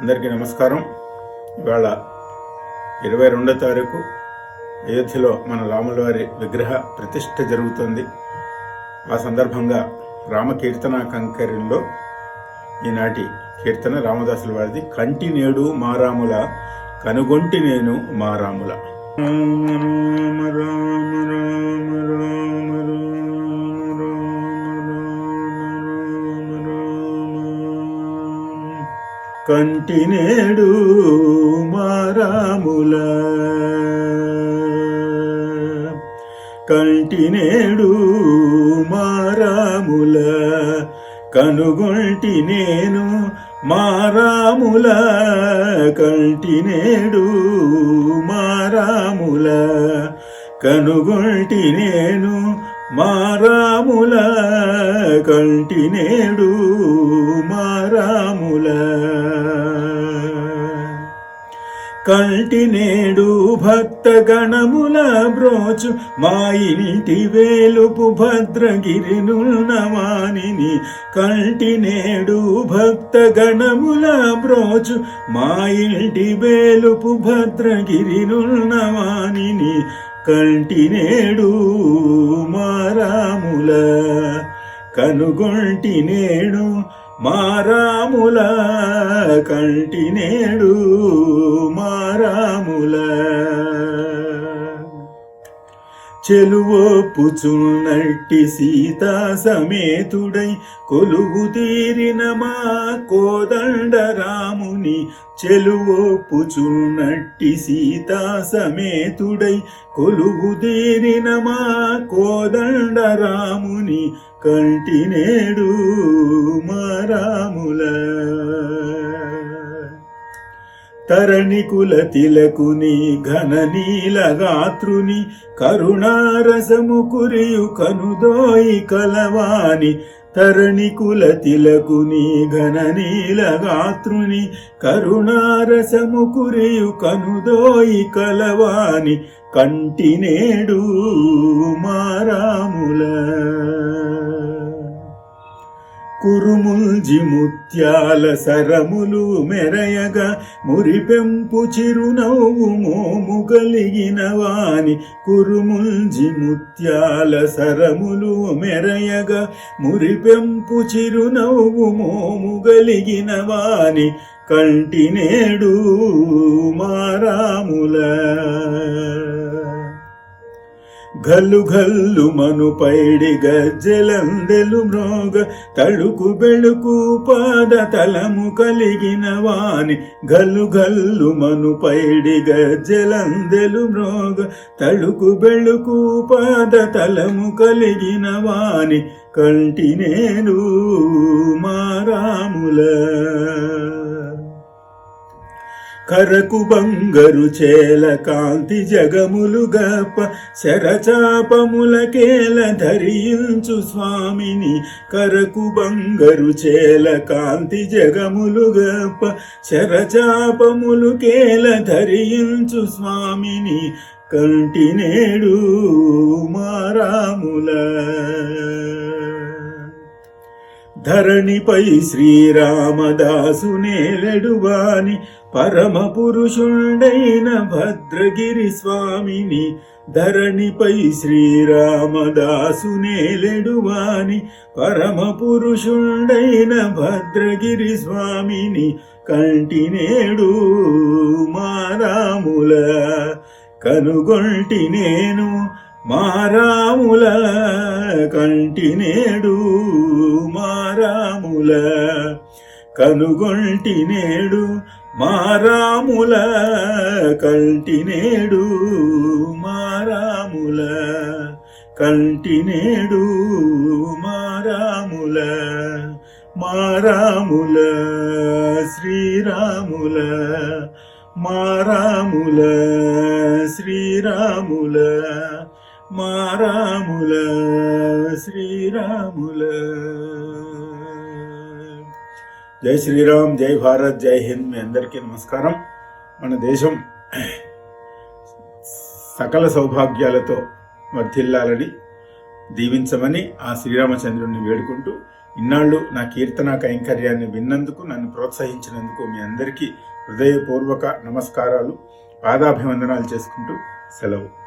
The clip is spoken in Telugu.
అందరికీ నమస్కారం. ఇవాళ ఇరవై రెండో తారీఖు అయోధ్యలో మన రాముల వారి విగ్రహ ప్రతిష్ఠ జరుగుతుంది. ఆ సందర్భంగా రామకీర్తన కంకర్యంలో ఈనాటి కీర్తన రామదాసుల వారిది కంటి నేడు మారాముల కనుగొంటి నేను మారాముల కంటినేడు మారాముల. కంటినేడు మారాముల. కనుగొంటి నేను మారాముల. కంటినేడు మారాముల. కనుగొంటి నేను మారాముల. కంటి కంటి నేడు భక్త గణముల బ్రోచు మా ఇంటి వేలుపు భద్రగిరినున్నవాణిని కంటి నేడు భక్త గణముల బ్రోచు మా ఇంటి వేలుపు భద్రగిరినున్నవాణిని కంటి నేడు మారాముల కనుగొంటి నేడు మారాముల కంటి నేడు మారాముల చెలువొప్పుచున్నట్టి సీతా సమేతుడై కొలువు తీరిన మా కోదండ రాముని చెలువొప్పుచున్నట్టి సీతా సమేతుడై కొలువు తీరిన మా కోదండ రాముని కంటి నేడు మారాముల తరణికుల తిలకుని ఘన నీల గాత్రుని కరుణారసము కురియు కనుదోయి కలవాని తరణికుల తిలకుని ఘన నీల గాత్రుని కరుణారసము కురియు కనుదోయి కలవాని కంటినేడు మారాముల కురుముల్జి ముత్యాల సరములు మెరయగా మురిపెంపు చిరునవ్వు మోము కలిగిన వాని కురుముల్జి ముత్యాల సరములు మెరయగా మురిపెంపు చిరునవ్వు మోము కలిగిన వాని కంటి నేడు మారాముల గల్లు గల్లు మను పైడి గజ్జలందెలు మ్రోగ తడుకు బెళుకు పాద తలము కలిగిన వాని గల్లు గల్లు మను పైడి గజ్జలందెలు మ్రోగ తడుకు బెళుకు పాద తలము కలిగిన వాని కంటి నేను మారాముల కరకు బంగరు చేల కాంతి జగములు గప్ప శరచాపములకేల ధరించు స్వామిని. కరకు బంగరు చేల కాంతి జగములు గప్ప శరచాపములు కేల ధరించు స్వామిని. కంటి నేడు మారాముల. ధరణిపై శ్రీరామదాసునేలెడువాని పరమ పురుషుండైన భద్రగిరి స్వామిని ధరణిపై శ్రీరామదాసునేలెడువాని పరమ పురుషుండైన భద్రగిరి స్వామిని కంటినేడు మారాముల కనుగొంటి నేను మారాముల కంటి నేడు మారాముల కనుగొంటి నేడు మారాముల కంటి నేడు మారాముల కంటి నేడు మారాముల మారాముల శ్రీరాముల మారాముల శ్రీరాముల మారాముల శ్రీరాముల. జై శ్రీరామ్ జై భారత్ జై హింద్. మీ అందరికీ నమస్కారం. మన దేశం సకల సౌభాగ్యాలతో వర్ధిల్లాలని దీవించమని ఆ శ్రీరామచంద్రుడిని వేడుకుంటూ ఇన్నాళ్ళు నా కీర్తన కైంకర్యాన్ని విన్నందుకు నన్ను ప్రోత్సహించినందుకు మీ అందరికీ హృదయపూర్వక నమస్కారాలు పాదాభివందనాలు చేసుకుంటూ సెలవు.